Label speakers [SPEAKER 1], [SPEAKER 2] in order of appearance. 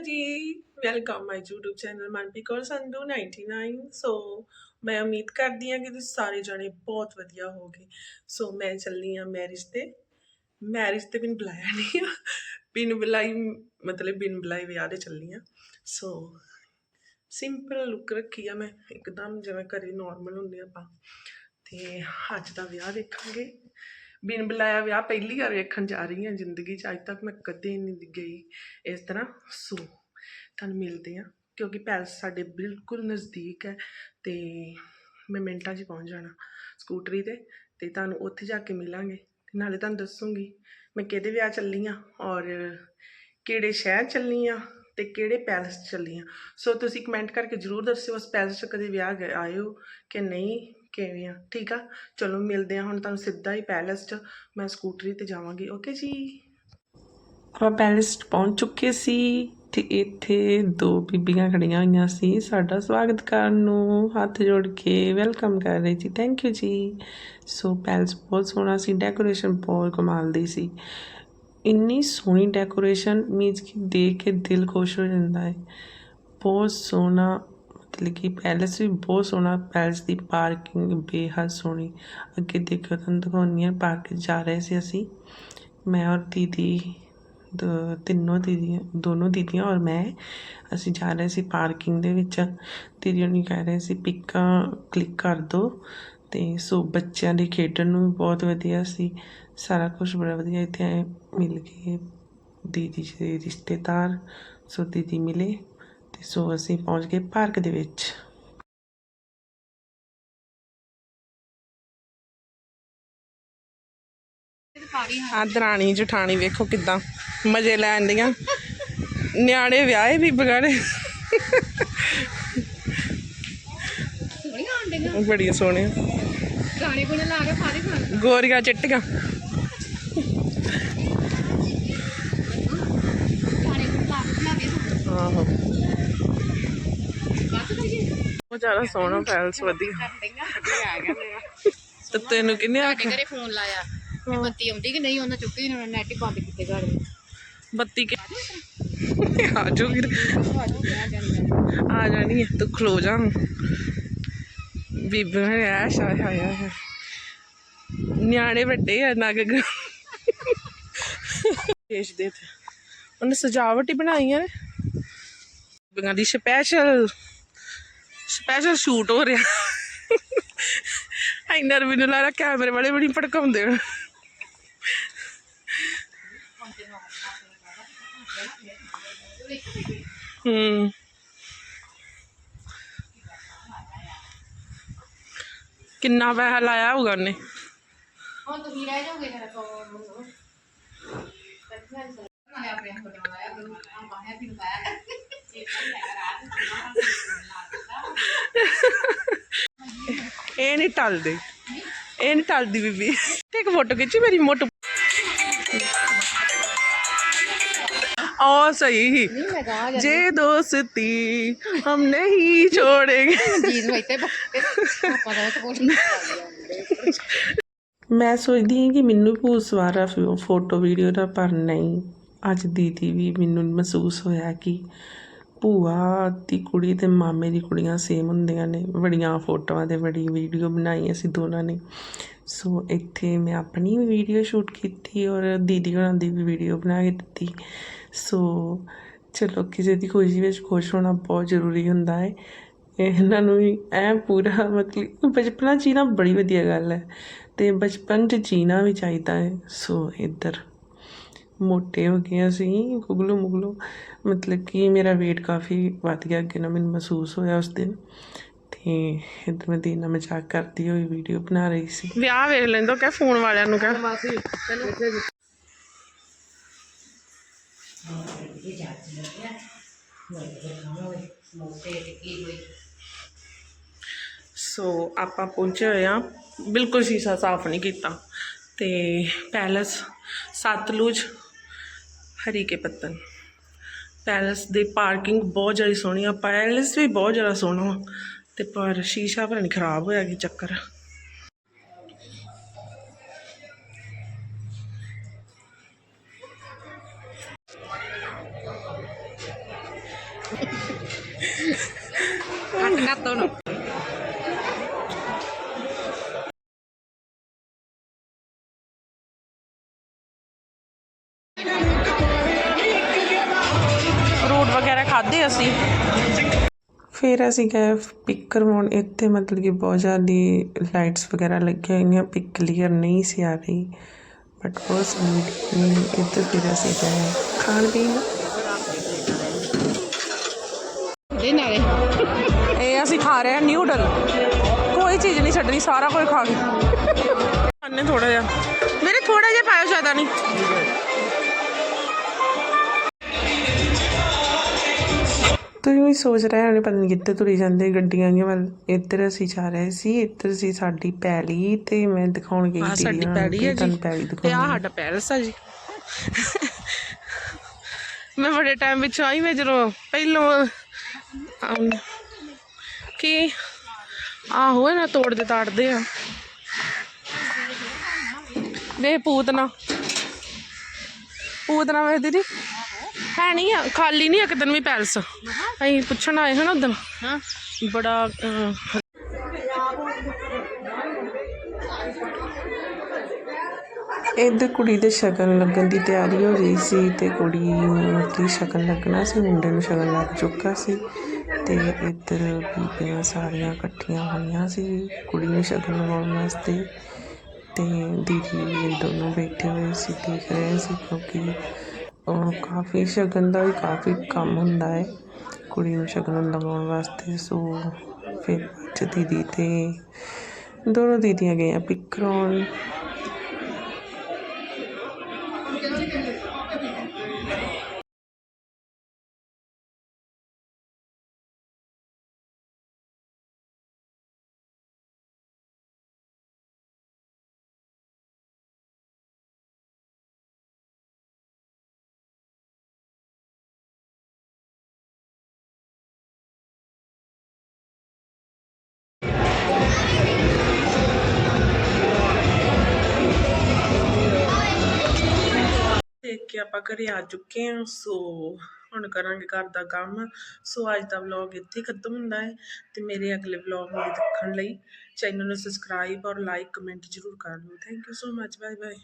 [SPEAKER 1] ਜੀ welcome my YouTube channel Manpreet Kaur Sandhu 99 so ਮੈਂ ਉਮੀਦ ਕਰਦੀ ਹਾਂ ਕਿ ਤੁਸੀਂ ਸਾਰੇ ਜਣੇ ਬਹੁਤ ਵਧੀਆ ਹੋਗੇ ਸੋ ਮੈਂ ਚੱਲੀ ਆ ਮੈਰਿਜ ਤੇ। ਮੈਰਿਜ ਤੇ ਬਿਨ ਬੁਲਾਇਆ ਨਹੀਂ ਆ। ਬਿਨ ਬੁਲਾਈ, ਮਤਲਬ ਬਿਨ ਬੁਲਾਈ ਵਿਆਹ ਦੇ ਚੱਲੀ ਆ ਸੋ ਸਿੰਪਲ ਲੁੱਕ ਰੱਖੀ ਆ ਮੈਂ। ਇੱਕਦਮ ਜਿਵੇਂ ਘਰੇ ਨਾਰਮਲ ਹੁੰਦੇ ਆਪਾਂ। ਤੇ ਅੱਜ ਦਾ ਵਿਆਹ ਦੇਖਾਂਗੇ। ਬਿਨ ਬੁਲਾਇਆ ਵਿਆਹ ਪਹਿਲੀ ਵਾਰ ਵੇਖਣ ਜਾ ਰਹੀ ਹਾਂ ਜ਼ਿੰਦਗੀ 'ਚ। ਅੱਜ ਤੱਕ ਮੈਂ ਕਦੇ ਨਹੀਂ ਗਈ ਇਸ ਤਰ੍ਹਾਂ ਸੋ। ਤੁਹਾਨੂੰ ਮਿਲਦੇ ਆ ਕਿਉਂਕਿ ਪੈਲਸ ਸਾਡੇ ਬਿਲਕੁਲ ਨਜ਼ਦੀਕ ਹੈ ਤੇ ਮੈਂ ਮਿੰਟਾਂ 'ਚ ਪਹੁੰਚ ਜਾਣਾ ਸਕੂਟਰੀ ਤੇ ਤੇ ਤੁਹਾਨੂੰ ਉੱਥੇ ਜਾ ਕੇ ਮਿਲਾਂਗੇ। ਤੇ ਨਾਲੇ ਤੁਹਾਨੂੰ ਦੱਸੂਗੀ ਮੈਂ ਕਿਹਦੇ ਵਿਆਹ ਚੱਲੀ ਆ ਔਰ ਕਿਹੜੇ ਸ਼ਹਿਰ ਚੱਲੀ ਆ ਤੇ ਕਿਹੜੇ ਪੈਲਸ 'ਚ ਚੱਲੀ ਆ ਸੋ ਤੁਸੀਂ ਕਮੈਂਟ ਕਰਕੇ ਜਰੂਰ ਦੱਸਿਓ ਉਸ ਪੈਲਸ 'ਚ ਕਦੇ ਵਿਆਹ ਗਏ ਆਇਓ ਕਿ ਨਹੀਂ। ਕਿਵੇਂ ਆ? ਠੀਕ ਆ? ਚਲੋ ਮਿਲਦੇ ਆ ਹੁਣ ਤੁਹਾਨੂੰ ਸਿੱਧਾ ਹੀ ਪੈਲਸ 'ਚ। ਮੈਂ ਸਕੂਟਰੀ ਤੇ ਜਾਵਾਂਗੀ। ਓਕੇ ਜੀ? ਆਪਾਂ ਪੈਲਸ 'ਚ ਪਹੁੰਚ ਚੁੱਕੇ ਸੀ ਤੇ ਇੱਥੇ ਦੋ ਬੀਬੀਆਂ ਖੜੀਆਂ ਹੋਈਆਂ ਸੀ। ਸਾਡਾ ਸਵਾਗਤ ਕਰਨ ਨੂੰ ਹੱਥ ਜੋੜ ਕੇ ਵੈਲਕਮ ਕਰ ਰਹੀ ਸੀ। ਥੈਂਕ ਯੂ ਜੀ। ਸੋ ਪੈਲਸ ਬਹੁਤ ਸੋਹਣਾ ਸੀ। ਡੈਕੋਰੇਸ਼ਨ ਬਹੁਤ ਕਮਾਲ ਦੀ ਸੀ। ਇੰਨੀ ਸੋਹਣੀ ਡੈਕੋਰੇਸ਼ਨ ਮੀਨਸ ਕਿ ਦੇਖ ਕੇ ਦਿਲ ਖੁਸ਼ ਹੋ ਜਾਂਦਾ ਹੈ। ਬਹੁਤ ਸੋਹਣਾ ਮਤਲਬ ਕਿ ਪੈਲਸ ਵੀ ਬਹੁਤ ਸੋਹਣਾ, ਪੈਲਸ ਦੀ ਪਾਰਕਿੰਗ ਬੇਹੱਦ ਸੋਹਣੀ। ਅੱਗੇ ਦੇਖੋ ਤੁਹਾਨੂੰ ਦਿਖਾਉਂਦੀ ਹਾਂ ਪਾਰਕ ਜਾ ਰਹੇ ਸੀ ਅਸੀਂ। ਮੈਂ ਔਰ ਦੀਦੀ, ਦ- ਤਿੰਨੋਂ ਦੀਦੀਆਂ, ਦੋਨੋਂ ਦੀਦੀਆਂ ਔਰ ਮੈਂ ਅਸੀਂ ਜਾ ਰਹੇ ਸੀ ਪਾਰਕਿੰਗ ਦੇ ਵਿੱਚ। ਦੀਦੀ ਉਹਨੇ ਕਹਿ ਰਹੇ ਸੀ, ਪਿੱਕਾਂ ਕਲਿੱਕ ਕਰ ਦਿਓ ਤੇ ਸੋ ਬੱਚਿਆਂ ਦੇ ਖੇਡਣ ਨੂੰ ਵੀ ਬਹੁਤ ਵਧੀਆ ਸੀ। ਸਾਰਾ ਕੁਝ ਬੜਾ ਵਧੀਆ ਇੱਥੇ ਮਿਲ ਗਏ ਦੀਦੀ ਜੀ ਦੇ ਰਿਸ਼ਤੇਦਾਰ। ਸੋ ਦੀਦੀ ਮਿਲੇ। ਤੇ ਸੋ ਅਸੀਂ ਪਹੁੰਚ ਗਏ ਪਾਰਕ ਦੇ ਵਿੱਚ। ਆ ਦਰਾਣੀ ਜਠਾਣੀ ਵੇਖੋ ਕਿਦਾਂ ਮਜ਼ੇ ਲੈਣ ਦੀਆਂ ਨਿਆਣੇ ਵਿਆਹੇ ਵੀ ਬਗਾੜੇ। ਬੜੀਆਂ ਸੋਹਣੀਆਂ।
[SPEAKER 2] ਗਾਣੇ ਗੁਣੇ ਲਾ ਕੇ ਸਾਰੇ ਖਾਣ।
[SPEAKER 1] ਗੋਰੀਆਂ ਚਿੱਟੀਆਂ
[SPEAKER 2] ਗਾਣੇ ਗੁਣੇ ਲਾ ਕੇ ਖਿਲਾ ਦੇ
[SPEAKER 1] ਆਹੋ
[SPEAKER 2] ਬਾਤ ਕਰੀਏ
[SPEAKER 1] ਉਹ ਜ਼ਿਆਦਾ ਸੋਹਣਾ ਪੈਲਸ ਵਧੀਆ।
[SPEAKER 2] ਆ ਗਿਆ ਮੇਰਾ।
[SPEAKER 1] ਤੇ ਤੈਨੂੰ ਕਿੰਨੇ ਆਖਿਆ
[SPEAKER 2] ਘਰੇ ਫੋਨ ਲਾਇਆ ਵੀ ਬੱਤੀ ਆਉਂਦੀ ਕਿ ਨਹੀਂ ਉਹਨਾਂ ਚੁੱਕੀ ਉਹਨਾਂ ਨੇ ਨੈਟ ਹੀ ਬੰਦ ਕੀਤੇ ਘਰ ਦੇ
[SPEAKER 1] ਬੱਤੀ ਕਿ ਆ ਜੋ ਵੀਰ।
[SPEAKER 2] ਆ
[SPEAKER 1] ਜਾਣੀ ਹੈ ਤੂੰ ਖਲੋ ਜਾ ਬੀਬੀ ਨੇ ਐਸ਼ ਆਇਆ ਆਇਆ ਨਿਆਣੇ ਵੱਡੇ ਆ ਨਗ ਪੇਸ਼ ਦੇ ਤੇ। ਉਹਨੇ ਸਜਾਵਟ ਹੀ ਬਣਾਈ ਹੈ ਬੀਬੀਆਂ ਦੀ ਸਪੈਸ਼ਲ ਸਪੈਸ਼ਲ ਸ਼ੂਟ ਹੋ ਰਿਹਾ। ਇੰਨਾ ਮੈਨੂੰ ਲੱਗਦਾ ਕੈਮਰੇ ਵਾਲੇ ਬੜੀ ਭੜਕਾਉਂਦੇ। ਹਨ ਹੂੰ। ਕਿੰਨਾ ਪੈਸਾ ਲਾਇਆ ਹੋਊਗਾ ਉਹਨੇ।
[SPEAKER 2] ਹੁਣ ਤੁਸੀਂ ਰਹਿ ਜਾਓਗੇ ਮੇਰਾ ਕੋਲ ਨੂੰ ਮੈਂ ਆਪਣੇ ਹੱਥ ਨਾਲ ਆਪਾਂ ਹੈ ਫਿਰ ਪਾਇਆ
[SPEAKER 1] ਇਹ ਨਹੀਂ ਟਲਦੇ। ਇਹ ਨਹੀਂ ਟਲਦੀ ਬੀਬੀ। ਇੱਕ ਫੋਟੋ ਖਿੱਚੀ ਮੇਰੀ ਮੋਟੋ। ਆ ਸਹੀ ਹੀ
[SPEAKER 2] ਨਹੀਂ ਮੈਂ ਕਹਾ
[SPEAKER 1] ਜੇ ਦੋਸਤੀ ਹਮ ਨਹੀਂ ਛੋੜेंगे
[SPEAKER 2] ਜੀਤ ਨੂੰ ਇੱਥੇ ਆਪਾਂ ਦਾ ਸਪੋਰਟ
[SPEAKER 1] ਮੈਂ ਸੋਚਦੀ ਹਾਂ ਕਿ ਮੈਨੂੰ ਵੀ ਭੂਤ ਸਵਾਰ ਆ ਫਿ- ਫੋਟੋ ਵੀਡੀਓ ਦਾ ਪਰ ਨਹੀਂ। ਅੱਜ ਦੀਦੀ ਵੀ ਮੈਨੂੰ ਮਹਿਸੂਸ ਹੋਇਆ ਕਿ ਭੂਆ ਦੀ ਕੁੜੀ ਅਤੇ ਮਾਮੇ ਦੀ ਕੁੜੀਆਂ ਸੇਮ ਹੁੰਦੀਆਂ ਨੇ। ਬੜੀਆਂ ਫੋਟੋਆਂ ਅਤੇ ਬੜੀ ਵੀਡੀਓ ਬਣਾਈ ਅਸੀਂ ਦੋਨਾਂ ਨੇ। ਸੋ ਇੱਥੇ ਮੈਂ ਆਪਣੀ ਵੀ ਵੀਡੀਓ ਸ਼ੂਟ ਕੀਤੀ ਔਰ ਦੀਦੀ ਹੋਰਾਂ ਦੀ ਵੀ ਵੀਡੀਓ ਬਣਾ ਕੇ ਦਿੱਤੀ। ਸੋ ਚਲੋ ਕਿਸੇ ਦੀ ਖੁਸ਼ੀ ਵਿੱਚ ਖੁਸ਼ ਹੋਣਾ ਬਹੁਤ ਜ਼ਰੂਰੀ ਹੁੰਦਾ ਹੈ। ਇਹਨਾਂ ਨੂੰ ਵੀ ਐ ਪੂਰਾ ਮਤਲਬ ਬਚਪਨਾ ਜੀਣਾ ਬੜੀ ਵਧੀਆ ਗੱਲ ਹੈ ਤੇ ਬਚਪਨ 'ਚ ਜੀਣਾ ਵੀ ਚਾਹੀਦਾ ਹੈ। ਸੋ ਇੱਧਰ ਮੋਟੇ ਹੋ ਗਏ ਅਸੀਂ ਗੁਗਲੂ ਮੁਗਲੂ। ਮਤਲਬ ਕਿ ਮੇਰਾ weight ਕਾਫੀ ਵੱਧ ਗਿਆ ਅੱਗੇ ਨਾ ਮੈਨੂੰ ਮਹਿਸੂਸ ਹੋਇਆ ਉਸ ਦਿਨ। ਤੇ ਇੱਧਰ ਮੈਂ ਦੀਦੀ ਨਾਲ ਮਜ਼ਾਕ ਕਰਦੀ ਹੋਈ ਵੀਡੀਓ ਬਣਾ ਰਹੀ ਸੀ। ਵਿਆਹ ਵੇਖ ਲੈਂਦੋ ਕਹ ਫੋਨ ਵਾਲਿਆਂ ਨੂੰ ਕਹ।
[SPEAKER 2] ਮਾਸੀ ਚਲੋ
[SPEAKER 1] ਸੋ ਆਪਾਂ ਪਹੁੰਚੇ ਹੋਏ ਆ ਬਿਲਕੁਲ ਸ਼ੀਸ਼ਾ ਸਾਫ਼ ਨਹੀਂ ਕੀਤਾ। ਤੇ ਪੈਲਸ ਸਤਲੁਜ ਹਰੀ ਕੇ ਪੱਤਨ ਪੈਲਸ ਦੀ ਪਾਰਕਿੰਗ ਬਹੁਤ ਜ਼ਿਆਦਾ ਸੋਹਣੀ ਆ, ਪੈਲਸ ਵੀ ਬਹੁਤ ਜ਼ਿਆਦਾ ਸੋਹਣਾ ਵਾ। ਤੇ ਪਰ ਸ਼ੀਸ਼ਾ ਪਤਾ ਨਹੀਂ ਖਰਾਬ ਹੋਇਆ ਕੀ ਚੱਕਰ। ਖਾਦੇ ਅਸੀਂ। ਫਿਰ ਅਸੀਂ ਗਏ ਪਿਕ ਕਰਵਾਉਣ। ਇੱਥੇ ਮਤਲਬ ਕਿ ਬਹੁਤ ਜ਼ਿਆਦਾ ਲਾਈਟਸ ਵਗੈਰਾ ਲੱਗੀਆਂ ਹੋਈਆਂ। ਪਿਕ ਕਲੀਅਰ ਨਹੀਂ ਸੀ ਆ ਰਹੀ। ਬਟ ਬਹੁਤ ਸੋਹਣੀ ਇੱਥੇ ਫਿਰ ਅਸੀਂ ਗਏ। ਖਾਣ ਪੀਣ?
[SPEAKER 2] ਦੇ ਨਾਲੇ।
[SPEAKER 1] ਇਹ ਅਸੀਂ ਖਾ ਰਹੇ ਹਾਂ ਨਿਊਡਲ ਕੋਈ ਚੀਜ਼ ਨਹੀਂ ਛੱਡਣੀ ਸਾਰਾ ਕੁਝ ਖਾ ਗਏ ਖਾਣੇ ਥੋੜਾ ਜਿਹਾ। ਮੇਰੇ ਥੋੜਾ ਜਿਹਾ ਪਾਇਓ ਜ਼ਿਆਦਾ ਨਹੀਂ। ਤੁਸੀਂ ਵੀ ਸੋਚ ਰਹੇ ਹੋਣੇ ਪਤਾ ਨਹੀਂ ਕਿੱਥੇ ਤੁਰੀ ਜਾਂਦੇ ਗੱਡੀਆਂ ਦੀਆਂ ਵੱਲ। ਇੱਧਰ ਅਸੀਂ ਜਾ ਰਹੇ ਸੀ ਇੱਧਰ ਸੀ ਸਾਡੀ ਪੈਲੀ ਤੇ ਮੈਂ ਦਿਖਾਉਣ ਗਈ ਸੀ ਸਾਡੀ ਪੈਲੀ ਹੈ ਜੀ। ਪੈਲੀ
[SPEAKER 3] ਤੇ ਆ। ਸਾਡਾ ਪੈਲਸ ਆ ਜੀ। ਮੈਂ ਬੜੇ ਟਾਈਮ ਵਿੱਚ ਆਈ ਮੈਂ ਜਦੋਂ ਪਹਿਲੋਂ ਆਉਂ- ਕੀ ਆਹੋ ਨਾ ਤੋੜਦੇ ਤਾੜਦੇ ਆ। ਵੇ ਪੂਤਨਾ। ਪੂਤਨਾ ਵੇ ਦੀਦੀ ਹੈ ਨਹੀਂ ਖਾਲੀ ਨਹੀਂ ਇੱਕ ਦਿਨ ਵੀ ਪੈਲਸ। ਅਸੀਂ ਪੁੱਛਣ ਆਏ ਹਨ ਉਦੋਂ
[SPEAKER 2] ਹਾਂ।
[SPEAKER 3] ਬੜਾ
[SPEAKER 1] ਇੱਧਰ ਕੁੜੀ ਦੇ ਸ਼ਗਨ ਲੱਗਣ ਦੀ ਤਿਆਰੀ ਹੋ ਰਹੀ ਸੀ ਤੇ ਕੁੜੀ ਨੂੰ ਦੀ ਸ਼ਗਨ ਲੱਗਣਾ ਸੀ ਮੁੰਡੇ ਨੂੰ ਸ਼ਗਨ ਲੱਗ ਚੁੱਕਾ ਸੀ ਤੇ ਇੱਧਰ ਬੀਬੀਆਂ ਸਾਰੀਆਂ ਇਕੱਠੀਆਂ ਹੋਈਆਂ ਸੀ ਕੁੜੀ ਨੂੰ ਸ਼ਗਨ ਲਗਾਉਣ ਵਾਸਤੇ ਤੇ ਦੀਦੀ ਇਹ ਦੋਨੋਂ ਬੈਠੇ ਹੋਏ ਸੀ ਦੇਖ ਰਹੇ ਸੀ ਕਿਉਂਕਿ ਉਹ ਕਾਫੀ ਸ਼ਗਨ ਦਾ ਵੀ ਕਾਫੀ ਕੰਮ ਹੁੰਦਾ ਹੈ। ਕੁੜੀ ਨੂੰ ਸ਼ਗਨ ਲਗਾਉਣ ਵਾਸਤੇ ਸੋ ਫਿਰ ਦੀਦੀ ਅਤੇ ਦੋਨੋਂ ਦੀਦੀਆਂ ਗਈਆਂ ਪਿਕ ਕਰਾਉਣ ਕੇ ਆਪਾਂ ਘਰੇ ਆ ਚੁੱਕੇ ਹਾਂ, ਸੋ ਹੁਣ ਕਰਾਂਗੇ ਘਰ ਦਾ ਕੰਮ। ਸੋ ਅੱਜ ਦਾ ਵਲੌਗ ਇੱਥੇ ਖਤਮ ਹੁੰਦਾ ਹੈ ਤੇ ਮੇਰੇ ਅਗਲੇ ਵਲੌਗ ਨੂੰ ਦੇਖਣ ਲਈ। ਚੈਨਲ ਨੂੰ ਸਬਸਕ੍ਰਾਈਬ ਔਰ ਲਾਈਕ ਕਮੈਂਟ ਜ਼ਰੂਰ ਕਰ ਦਿਓ। Thank you so much bye bye